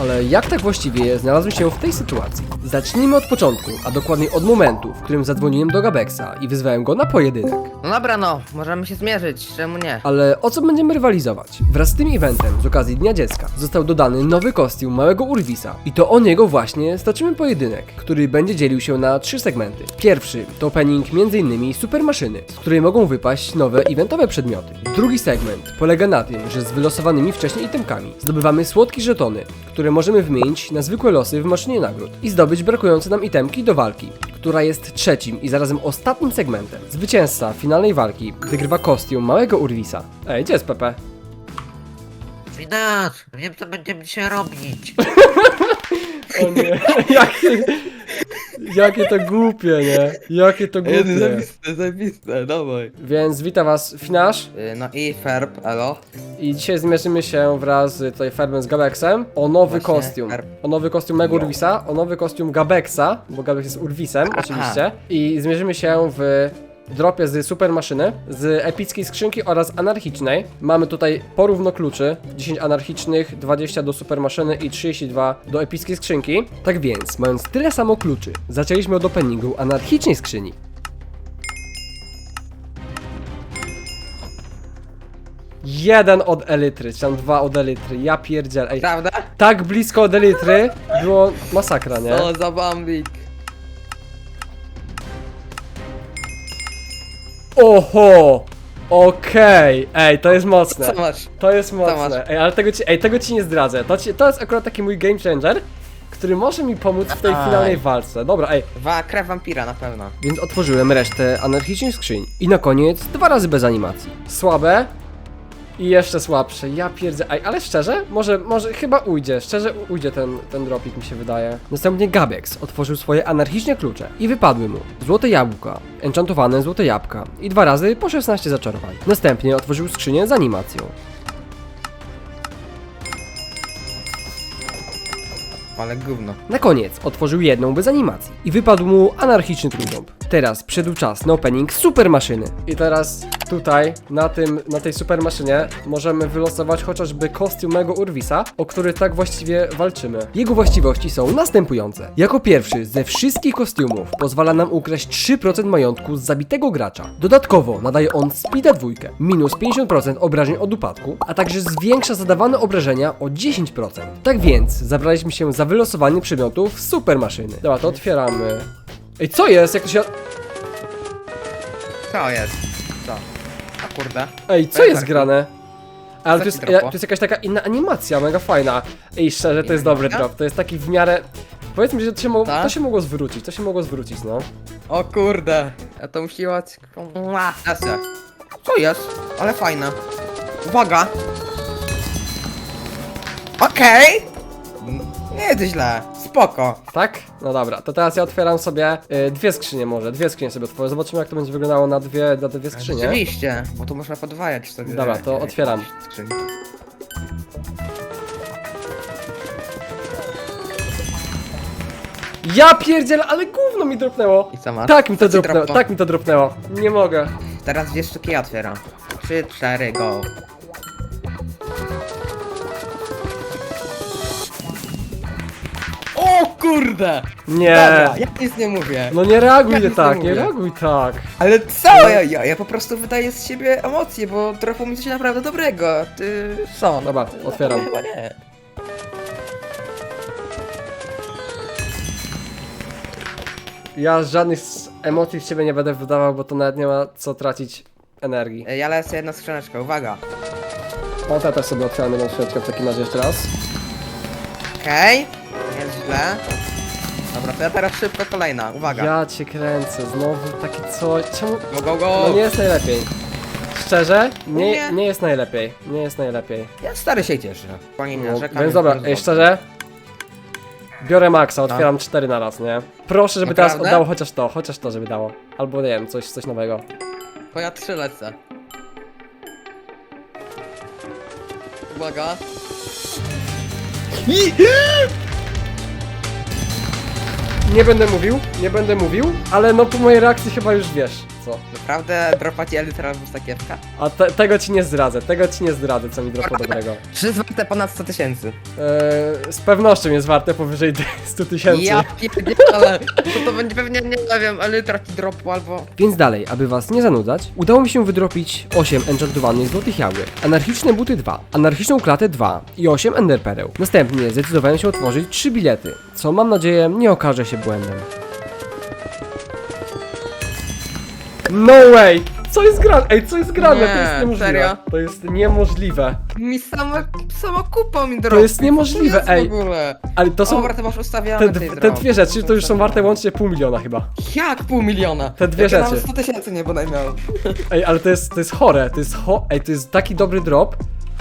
Ale jak tak właściwie znalazłem się w tej sytuacji? Zacznijmy od początku, a dokładniej od momentu, w którym zadzwoniłem do Gabexa i wyzwałem go na pojedynek. No dobra, no, możemy się zmierzyć, czemu nie? Ale o co będziemy rywalizować? Wraz z tym eventem z okazji Dnia Dziecka został dodany nowy kostium małego Urwisa. I to o niego właśnie stoczymy pojedynek, który będzie dzielił się na trzy segmenty. Pierwszy to opening m.in. super maszyny, z której mogą wypaść nowe eventowe przedmioty. Drugi segment polega na tym, że z wylosowanymi wcześniej itemkami zdobywamy słodkie żetony, które możemy wymienić na zwykłe losy w maszynie nagród i zdobyć brakujące nam itemki do walki, która jest trzecim i zarazem ostatnim segmentem. Zwycięzca finalnej walki wygrywa kostium małego Urwisa. Ej, gdzie jest Pepe? Widać, wiem co będziemy dzisiaj robić. O nie, jakie, jakie to głupie, nie? Jakie to głupie. Zajebiste, zajebiste, dawaj. Więc witam was Finasz Y, No i Ferb, elo. i dzisiaj zmierzymy się wraz z tutaj Ferbem z Gabexem o nowy Właśnie, kostium. Ferb. O nowy kostium mego Urwisa, o nowy kostium Gabexa, bo Gabex jest Urwisem oczywiście. I zmierzymy się w dropie z super maszyny, z epickiej skrzynki oraz anarchicznej. Mamy tutaj porówno kluczy, 10 anarchicznych, 20 do super maszyny i 32 do epickiej skrzynki. Tak więc, mając tyle samo kluczy, zaczęliśmy od openingu anarchicznej skrzyni. Jeden od elitry, czy tam dwa od elitry, ja pierdziel, ej, Prawda? tak blisko od elitry było masakra, nie? O, za bambik. Oho! Okej, ej, to jest mocne. Co masz? To jest masz? mocne. Ej, ale tego ci, ej, tego ci nie zdradzę. To, ci, to jest akurat taki mój game changer, który może mi pomóc w tej finalnej walce. Dobra, ej, Wa krew wampira na pewno. więc otworzyłem resztę anarchicznych skrzyń. I na koniec dwa razy bez animacji. Słabe i jeszcze słabsze. Ja pierdzę. Ej, ale szczerze, może, może chyba ujdzie. Szczerze ujdzie ten, ten dropik mi się wydaje. Następnie Gabex otworzył swoje anarchiczne klucze i wypadły mu złote jabłka, enchantowane złote jabłka i dwa razy po 16 zaczarowań. Następnie otworzył skrzynię z animacją. Ale gówno. Na koniec otworzył jedną bez animacji i wypadł mu anarchiczny trójząb. Teraz przyszedł czas na opening super maszyny. I teraz tutaj, na tym, na tej super maszynie możemy wylosować chociażby kostium mego Urwisa, o który tak właściwie walczymy. Jego właściwości są następujące. Jako pierwszy ze wszystkich kostiumów pozwala nam ukraść 3% majątku z zabitego gracza. Dodatkowo nadaje on speeda dwójkę, minus 50% obrażeń od upadku, a także zwiększa zadawane obrażenia o 10%. Tak więc zabraliśmy się za wylosowanie przedmiotów super maszyny. Dobra, to otwieramy. Ej, co jest? Jak to się... Co jest? Co? A kurde. Ej, co jest grane? Ale to jest, ja, to jest jakaś taka inna animacja, mega fajna. Ej, szczerze, to jest Inna dobry animacja? drop. To jest taki w miarę... Powiedz mi, że to się, mo- Tak? to się mogło zwrócić, to się mogło zwrócić, no. O kurde. Ja to musiała... Asa. Co jest? Ale fajne. Uwaga. Okej. Nie jest źle. Spoko. Tak? No dobra, to teraz ja otwieram sobie y, dwie skrzynie może, dwie skrzynie sobie otworzę. Zobaczymy jak to będzie wyglądało na dwie, na dwie skrzynie. Rzeczywiście, bo tu można podwajać sobie. Dobra, to e, otwieram. Ja pierdziel, ale gówno mi dropnęło. I co masz? Tak mi to Co ci dropnęło, dropło? tak mi to dropnęło. Nie mogę. Teraz dwie sztuki ja otwieram. Trzy, cztery, go. Kurde! Nie. Dobra, ja nic nie mówię. No nie reaguj Ja nie nic tak, nie nie mówię. reaguj tak. Ale co? Ja, ja, ja po prostu wydaję z siebie emocje, bo trochę mi coś naprawdę dobrego. Ty są. Dobra, otwieram. Chyba nie. Ja żadnych s- emocji z siebie nie będę wydawał, bo to nawet nie ma co tracić energii. E, Ja lecę jedna skrzyneczka, uwaga. No to ja też sobie otwieram jedną skrzyneczkę w takim razie jeszcze raz. Okej, nie jest źle. Dobra, to ja teraz szybko kolejna, uwaga. Ja cię kręcę, znowu takie co... Czemu... Go, go, go. No nie jest najlepiej. Szczerze, nie, Nie. nie jest najlepiej. Nie jest najlepiej. Ja stary się cieszę. Pani nie No, więc dobra, ej, szczerze. Biorę maksa, otwieram cztery na raz, nie? Proszę, żeby teraz Naprawdę? oddało chociaż to, chociaż to, żeby dało. Albo nie wiem, coś, coś nowego. To ja trzy lecę. Uwaga. Nie będę mówił, nie będę mówił, ale no po mojej reakcji chyba już wiesz, co? Naprawdę dropa ci Elytra albo takiewka? A te, tego ci nie zdradzę, tego ci nie zdradzę, co mi dropło dobrego. Czy jest warte ponad 100 tysięcy? Eee, z pewnością jest warte powyżej 100 tysięcy. Ja pierdzielę, to to będzie pewnie, nie wiem, Elytra ci dropło albo... Więc dalej, aby was nie zanudzać, udało mi się wydropić 8 enchantowanych złotych jałek, anarchiczne buty 2, anarchiczną klatę 2 i 8 enderpereł. Następnie zdecydowałem się otworzyć 3 bilety, co mam nadzieję nie okaże się błędem. No way! Co jest grane? Ej, co jest grane? To jest niemożliwe. serio? To jest niemożliwe. Mi sama, sama kupa mi dropi. To jest niemożliwe, jest ej. w ogóle? Ale to są... Dobra, to masz ustawione Te, tej te, dwie rzeczy to już są warte łącznie pół miliona chyba. Jak pół miliona? Te dwie Jak ja rzeczy. nawet 100 tysięcy nie bodaj miał. Ej, ale to jest, to jest chore, to jest cho... Ej, to jest taki dobry drop,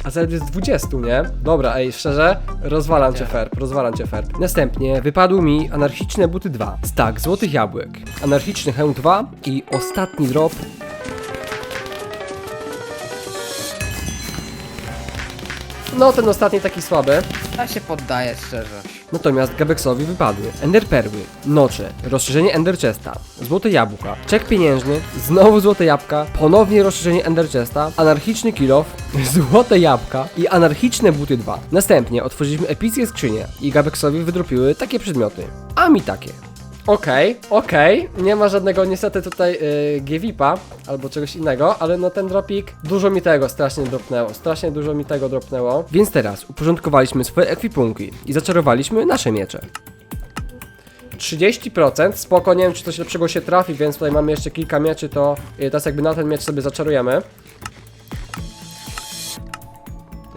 a zaledwie z 20, nie? Dobra, ej, szczerze, rozwalam cię ferb, rozwalam cię ferb. Następnie wypadły mi anarchiczne buty 2, stak złotych jabłek, anarchiczny hełm 2 i ostatni drop. No, ten ostatni taki słaby. Ja się poddaję szczerze. Natomiast Gabeksowi wypadły Ender Perły, Nocze, rozszerzenie Ender Chesta, Złote Jabłka, czek pieniężny, znowu Złote Jabłka, ponownie rozszerzenie Ender Chesta, anarchiczny kilof, Złote Jabłka i anarchiczne buty 2. Następnie otworzyliśmy epickie skrzynie i Gabeksowi wydropiły takie przedmioty, a mi takie. Okej, okej, nie ma żadnego niestety tutaj yy, Giewipa albo czegoś innego, ale no ten dropik, dużo mi tego strasznie dropnęło, strasznie dużo mi tego dropnęło. Więc teraz uporządkowaliśmy swoje ekwipunki i zaczarowaliśmy nasze miecze. 30%, spoko, nie wiem czy coś lepszego się trafi, więc tutaj mamy jeszcze kilka mieczy, to yy, teraz jakby na ten miecz sobie zaczarujemy.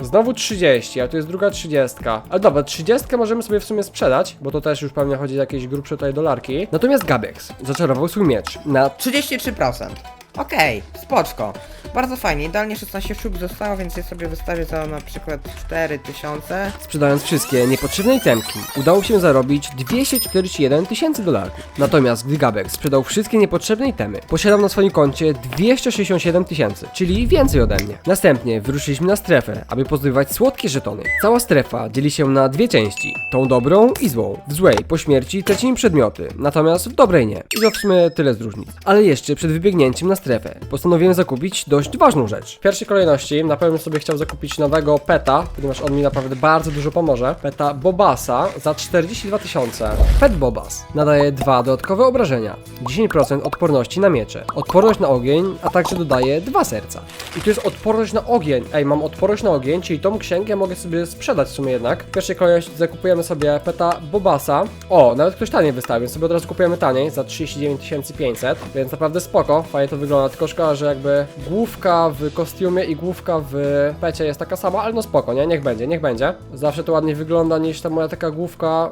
Znowu 30, a tu jest druga 30. Ale dobra, 30 możemy sobie w sumie sprzedać, bo to też już pewnie chodzi o jakieś grubsze tutaj dolarki. Natomiast Gabex zaczarował swój miecz na 33%. Okej, spoczko. Bardzo fajnie, idealnie 16 sztuk zostało, więc je sobie wystawię za na przykład 4000. Sprzedając wszystkie niepotrzebne itemki, udało się zarobić 241 tysięcy dolarów. Natomiast gdy Gabex sprzedał wszystkie niepotrzebne itemy, posiadał na swoim koncie 267 tysięcy, czyli więcej ode mnie. Następnie wyruszyliśmy na strefę, aby pozbywać słodkie żetony. Cała strefa dzieli się na dwie części, tą dobrą i złą. W złej po śmierci tracimy przedmioty, natomiast w dobrej nie. I to w sumie tyle z różnic. Ale jeszcze przed wybiegnięciem na strefę, postanowiłem zakupić dość ważną rzecz. W pierwszej kolejności na pewno sobie chciał zakupić nowego peta, ponieważ on mi naprawdę bardzo dużo pomoże. Peta Bobasa za 42 tysiące. Pet Bobas nadaje dwa dodatkowe obrażenia, 10% odporności na miecze, odporność na ogień, a także dodaje dwa serca. I tu jest odporność na ogień. Ej, mam odporność na ogień, czyli tą księgę mogę sobie sprzedać w sumie jednak. W pierwszej kolejności zakupujemy sobie peta Bobasa. O, nawet ktoś taniej wystawił, więc sobie od razu kupujemy taniej za 39 500, więc naprawdę spoko, fajnie to wygląda, tylko szkoda, że jakby główka w kostiumie i główka w pecie jest taka sama, ale no spoko, nie? Niech będzie, niech będzie. Zawsze to ładniej wygląda niż ta moja taka główka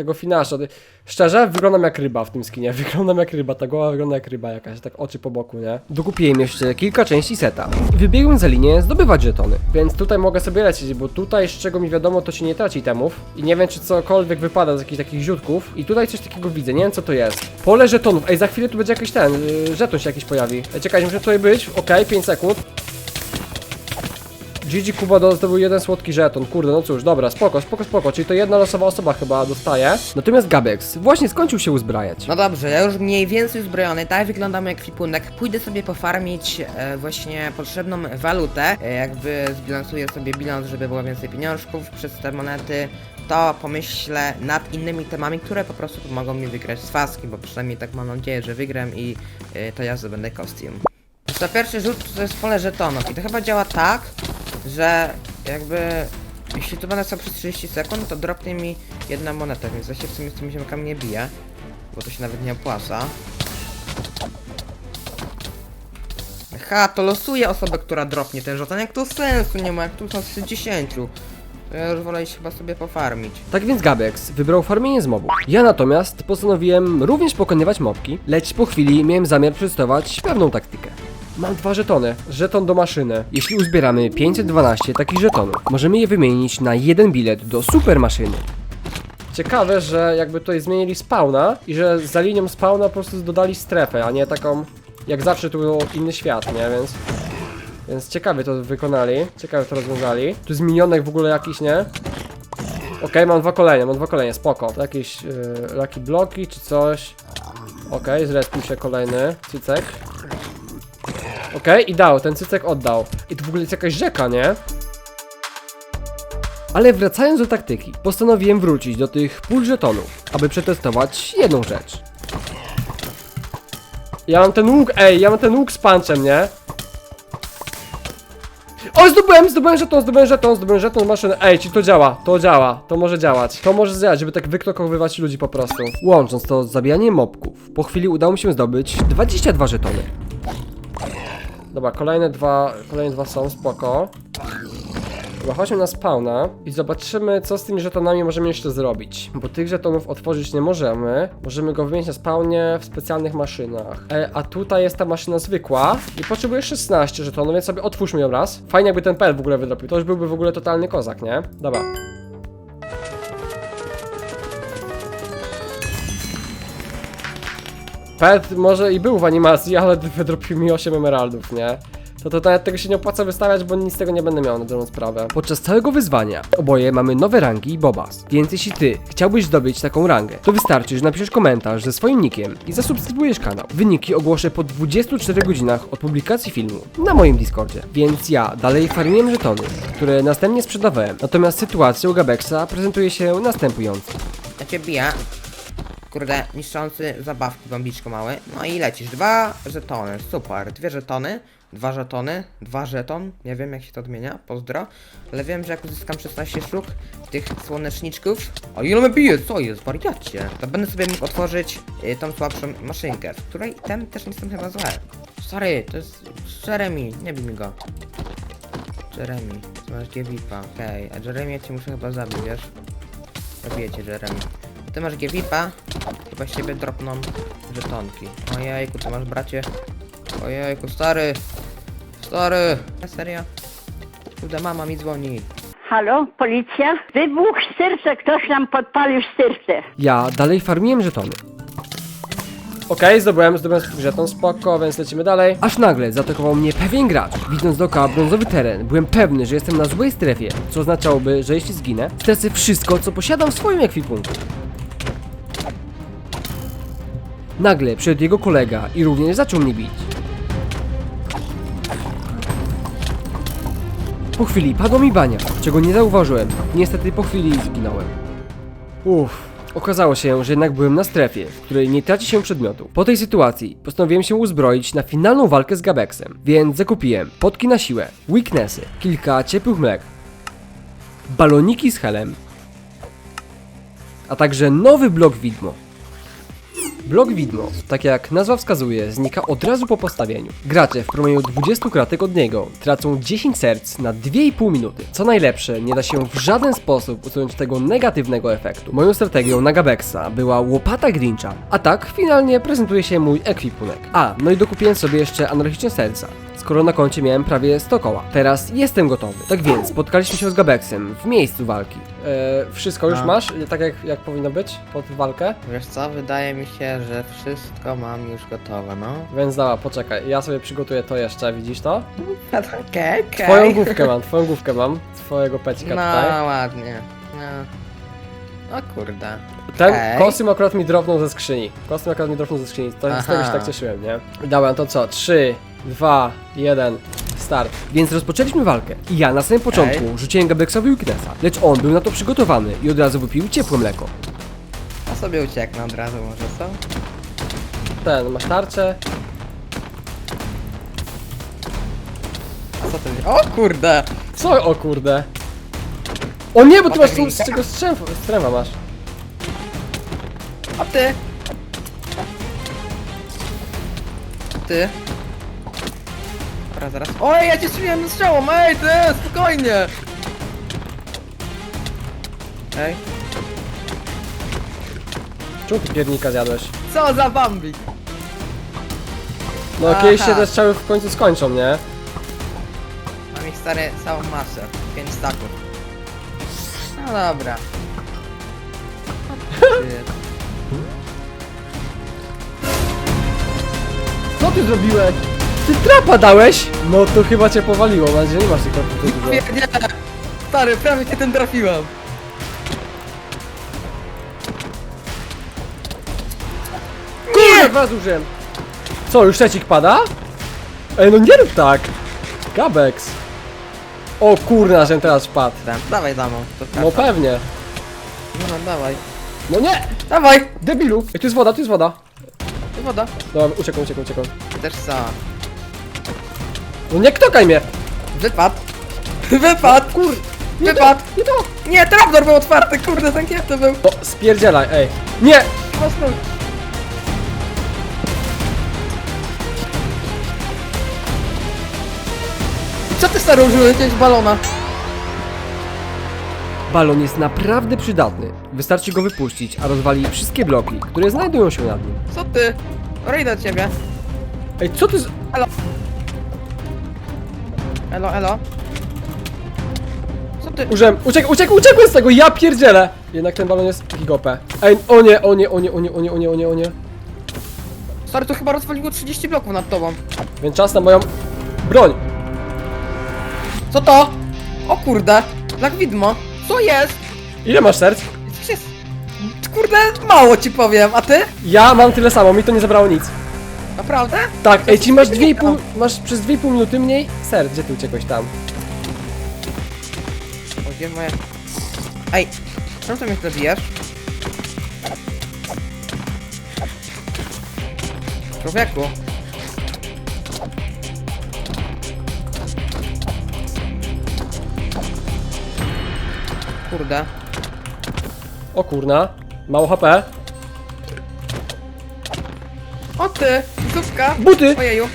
tego finasza. Szczerze, wyglądam jak ryba w tym skinie. Wyglądam jak ryba, ta głowa wygląda jak ryba jakaś, tak oczy po boku, nie? Dokupiłem jeszcze kilka części seta. Wybiegłem za linię zdobywać żetony. Więc tutaj mogę sobie lecieć, bo tutaj z czego mi wiadomo, to się nie traci temów. I nie wiem, czy cokolwiek wypada z jakichś takich ziutków. I tutaj coś takiego widzę, nie wiem co to jest. Pole żetonów. Ej, za chwilę tu będzie jakiś ten, yy, żeton się jakiś pojawi. Ej, czekajcie, muszę tutaj być. Okej, 5 sekund. GG Kuba do- zdobył jeden słodki żeton, kurde, no cóż, dobra, spoko, spoko, spoko, czyli to jedna losowa osoba chyba dostaje. Natomiast Gabex właśnie skończył się uzbrajać. No dobrze, ja już mniej więcej uzbrojony, tak wygląda mój ekwipunek. Pójdę sobie pofarmić e, właśnie potrzebną walutę, e, jakby zbilansuję sobie bilans, żeby było więcej pieniążków przez te monety. To pomyślę nad innymi temami, które po prostu pomogą mi wygrać z faski, bo przynajmniej tak mam nadzieję, że wygram i e, to ja zdobędę kostium. Za pierwszy rzut to jest pole żetonów i to chyba działa tak, że jakby jeśli to będę stał przez 30 sekund, to dropnie mi jedna moneta, więc ja się w sumie z tymi ziomkami nie biję, bo to się nawet nie opłaca. Ha, to losuje osobę, która dropnie ten żeton, jak to sensu nie ma, jak tu są z 60. To ja już wolę iść chyba sobie pofarmić. Tak więc Gabex wybrał farmienie z mobów. Ja natomiast postanowiłem również pokonywać mobki, lecz po chwili miałem zamiar przetestować pewną taktykę. Mam dwa żetony, żeton do maszyny. Jeśli uzbieramy 512 takich żetonów, możemy je wymienić na jeden bilet do super maszyny. Ciekawe, że jakby tutaj zmienili spawna i że za linią spawna po prostu dodali strefę, a nie taką jak zawsze tu był inny świat, nie? Więc więc ciekawie to wykonali, ciekawie to rozwiązali. Tu jest minionek w ogóle jakiś, nie? Okej, mam dwa kolejne, mam dwa kolejne, spoko. To jakieś yy, lucky bloki czy coś. Okej, zrespił się kolejny cycek. Okej, i dał, ten cycek oddał. I tu w ogóle jest jakaś rzeka, nie? Ale wracając do taktyki, postanowiłem wrócić do tych pól żetonów, aby przetestować jedną rzecz. Ja mam ten łuk, ej, ja mam ten łuk z punchem, nie? O, zdobyłem, zdobyłem żeton, zdobyłem żeton, zdobyłem żeton, maszynę. Ej, czy to działa? To działa, to może działać. To może działać, żeby tak wyklokowywać ludzi po prostu. Łącząc to z zabijaniem mobków, po chwili udało mi się zdobyć 22 żetony. Dobra, kolejne dwa, kolejne dwa są, spoko. Dobra, chodźmy na spawna i zobaczymy, co z tymi żetonami możemy jeszcze zrobić. Bo tych żetonów otworzyć nie możemy. Możemy go wymienić na spawnie w specjalnych maszynach. E, a tutaj jest ta maszyna zwykła i potrzebuję 16 żetonów, więc sobie otwórzmy ją raz. Fajnie jakby ten pel w ogóle wydropił. To już byłby w ogóle totalny kozak, nie? Dobra. Pet może i był w animacji, ale wydropił mi 8 emeraldów, nie? To, to nawet tego się nie opłaca wystawiać, bo nic z tego nie będę miał na dobrą sprawę. Podczas całego wyzwania oboje mamy nowe rangi i Bobas. Więc jeśli ty chciałbyś zdobyć taką rangę, to wystarczy, że napiszesz komentarz ze swoim nickiem i zasubskrybujesz kanał. Wyniki ogłoszę po 24 godzinach od publikacji filmu na moim Discordzie. Więc ja dalej farmiłem żetony, które następnie sprzedawałem. Natomiast sytuacja u Gabexa prezentuje się następująco. Ja cię biję. Kurde, niszczący zabawki, bombiczko małe. No i lecisz. Dwa żetony, super. Dwie żetony, dwa żetony, dwa żeton. Nie wiem jak się to odmienia, pozdro. Ale wiem, że jak uzyskam 16 sztuk tych słoneczniczków. O ile mnie bije, co jest, wariacie? To będę sobie mógł otworzyć y, tą słabszą maszynkę, w której ten też nie jestem chyba zły. Stary, to jest Jeremy, nie bij mi go. Jeremy, ty masz G-Vipa, okej. A Jeremy ja cię muszę chyba zabić, wiesz? Zabiję cię, Jeremy. Ty masz G-Vipa, chyba z ciebie dropną żetonki. Ojejku, co masz bracie? Ojejku, stary! Stary! Serio? Kurde, mama mi dzwoni. Halo, policja? Wybuch serca, ktoś nam podpalił serce. Ja dalej farmiłem żetony. Okej, zdobyłem, zdobyłem żeton, spoko, więc lecimy dalej. Aż nagle zaatakował mnie pewien gracz. Widząc dookoła brązowy teren, byłem pewny, że jestem na złej strefie, co oznaczałoby, że jeśli zginę, stracę wszystko, co posiadam w swoim ekwipunku. Nagle przyszedł jego kolega i również zaczął mnie bić. Po chwili padła mi bania, czego nie zauważyłem. Niestety po chwili zginąłem. Uff. Okazało się, że jednak byłem na strefie, w której nie traci się przedmiotu. Po tej sytuacji postanowiłem się uzbroić na finalną walkę z Gabexem, więc zakupiłem potki na siłę, weaknessy, kilka ciepłych mlek, baloniki z helem, a także nowy blok widmo. Blok widmo, tak jak nazwa wskazuje, znika od razu po postawieniu. Gracze w promieniu 20 kratek od niego tracą 10 serc na 2,5 minuty. Co najlepsze, nie da się w żaden sposób usunąć tego negatywnego efektu. Moją strategią na Gabexa była łopata Grincha, a tak finalnie prezentuje się mój ekwipunek. A, no i dokupiłem sobie jeszcze anarchiczne serca. Skoro na koncie miałem prawie 100 koła. Teraz jestem gotowy. Tak więc spotkaliśmy się z Gabexem w miejscu walki. E, wszystko już A. masz? Tak jak, jak powinno być pod walkę? Wiesz co, wydaje mi się, że wszystko mam już gotowe, no. Więc dobra, poczekaj, ja sobie przygotuję to jeszcze, widzisz to? Okej, okej. Twoją główkę mam, twoją główkę mam, twojego pecika No, tutaj. ładnie. No. O kurde. Ten okej. kostium akurat mi dropnął ze skrzyni. Kostium akurat mi dropnął ze skrzyni, to, z tego się tak cieszyłem, nie? Dobra, to co? 3, 2, 1, start. Więc rozpoczęliśmy walkę i ja na samym początku rzuciłem Gabexowi weaknessa, lecz on był na to przygotowany i od razu wypił ciepłe mleko. A sobie ucieknę od razu może, co? Ten, masz tarczę. A co ty O kurde! Co? O kurde. O nie, bo ty masz tu Potem z czego strzewa, strefa masz. A ty? Ty? Zaraz, zaraz. Oj, ja cię strzeliłem strzałą, ej, ty, spokojnie! Ej, Czemu ty piernika zjadłeś? co za bambik? No Aha. kiedyś się te strzały w końcu skończą, nie? Mam ich stary całą masę, 5 staków. No dobra. Co ty zrobiłeś? Ty trapa dałeś? No to chyba cię powaliło, mam nadzieję, że nie masz tylko tu dużo. Nie, nie! Stary, prawie cię tym trafiłem. Kurde, dwa zużyłem. Co, już trzecik pada? Ej, no nie rób tak! Gabex! O kurna, że teraz wpadł. Tam, dawaj damo, to No no. pewnie. no dawaj. No nie! Dawaj! Debilu! Ej, tu jest woda, tu jest woda. Woda. Dobra, uciekam, uciekam, uciekam. Też co? No nie ktokaj mnie! Wypad! Wypad! Kur... Wypad! Nie to! Nie, trapdor był otwarty, kurde, zamknięty był. No, spierdzielaj, ej. Nie! Mocno. Co ty stary użyłeś jakiegoś balona? Balon jest naprawdę przydatny. Wystarczy go wypuścić, a rozwali wszystkie bloki, które znajdują się nad nim. Co ty? Rej do ciebie. Ej, co ty z... Elo, elo. Co ty? Użyłem, uciek, uciek, uciekłem z tego, ja pierdzielę! Jednak ten balon jest gigopę. Ej, o nie, o nie, o nie, o nie, o nie, o nie, o nie, o nie. Stary, to chyba rozwaliło 30 bloków nad tobą. Więc czas na moją broń. Co to? O kurde, jak widmo. Co jest? Ile masz serc? Coś jest... Kurde, mało ci powiem, a ty? Ja mam tyle samo, mi to nie zabrało nic. Naprawdę? Tak, ej, ci masz 2,5, masz przez 2,5 minuty mniej serc, gdzie ty uciekłeś tam? O, gdzie moje... Ej, czemu ty mnie zabijesz? Człowieku. Kurde. O kurna, mało HP. O ty! Zupka! Buty! Ojeju,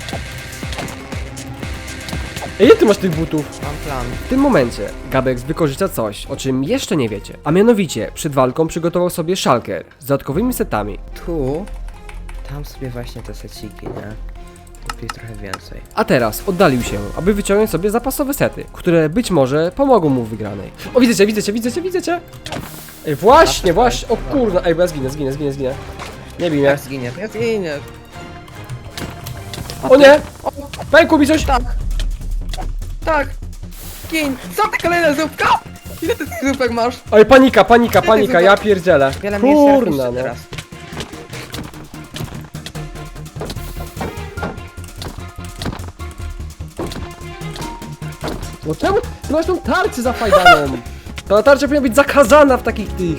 Ej, ile ty masz tych butów? mam plan. W tym momencie Gabex wykorzysta coś, o czym jeszcze nie wiecie. A mianowicie, przed walką przygotował sobie szalker z dodatkowymi setami. Tu... Tam sobie właśnie te seciki, nie? Kupię trochę więcej. A teraz oddalił się, aby wyciągnąć sobie zapasowe sety, które być może pomogą mu w wygranej. O, widzę cię, widzę cię, widzę cię, widzę cię! Ej, właśnie, właśnie, o kurna, ej, bo ja zginę, zginę, zginę, zginę. Nie bij mnie. Jak zginiesz, jak zginiesz. A O nie! O, Pękło mi coś! tak! Tak! Gin! Co ty kolejna zupka? Ile ty tych zupek masz? Oj, panika, panika, panika, ja pierdzielę. Wiele Kurna, no. teraz. No czemu ty masz tą tarczę zafajdaną? Ta tarcza powinna być zakazana w takich tych.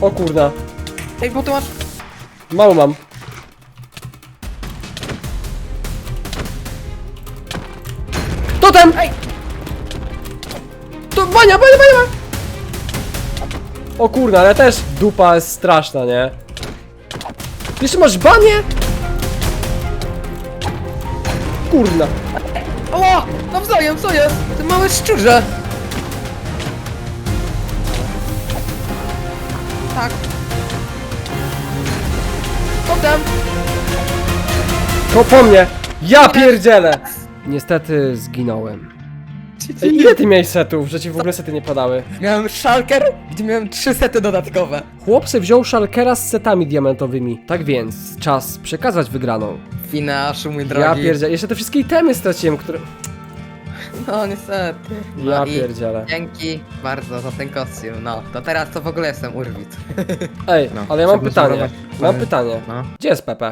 O kurna, Ej, bo ty masz... mało mam. Totem! Ej! To bania, bania, bania! O kurna, ale też dupa jest straszna, nie? Jeszcze masz banie? Kurna. O! Nawzajem, co jest? Ty małe szczurze! Tak. Potem! To po mnie! Ja pierdzielę! Niestety zginąłem. Ej, ile ty miałeś setów, że ci w ogóle sety nie padały? Miałem szalker, gdzie miałem trzy sety dodatkowe. Chłopcy wziął szalkera z setami diamentowymi. Tak więc, czas przekazać wygraną. Finaszu, mój drogi. Ja pierdzielę. Jeszcze te wszystkie itemy straciłem, które... No niestety. No Ja i pierdzielę. Dzięki bardzo za ten kostium. No, to teraz to w ogóle jestem urwit. Ej, No, ale ja mam trzeba pytanie. Mam pytanie. No. Gdzie jest Pepe?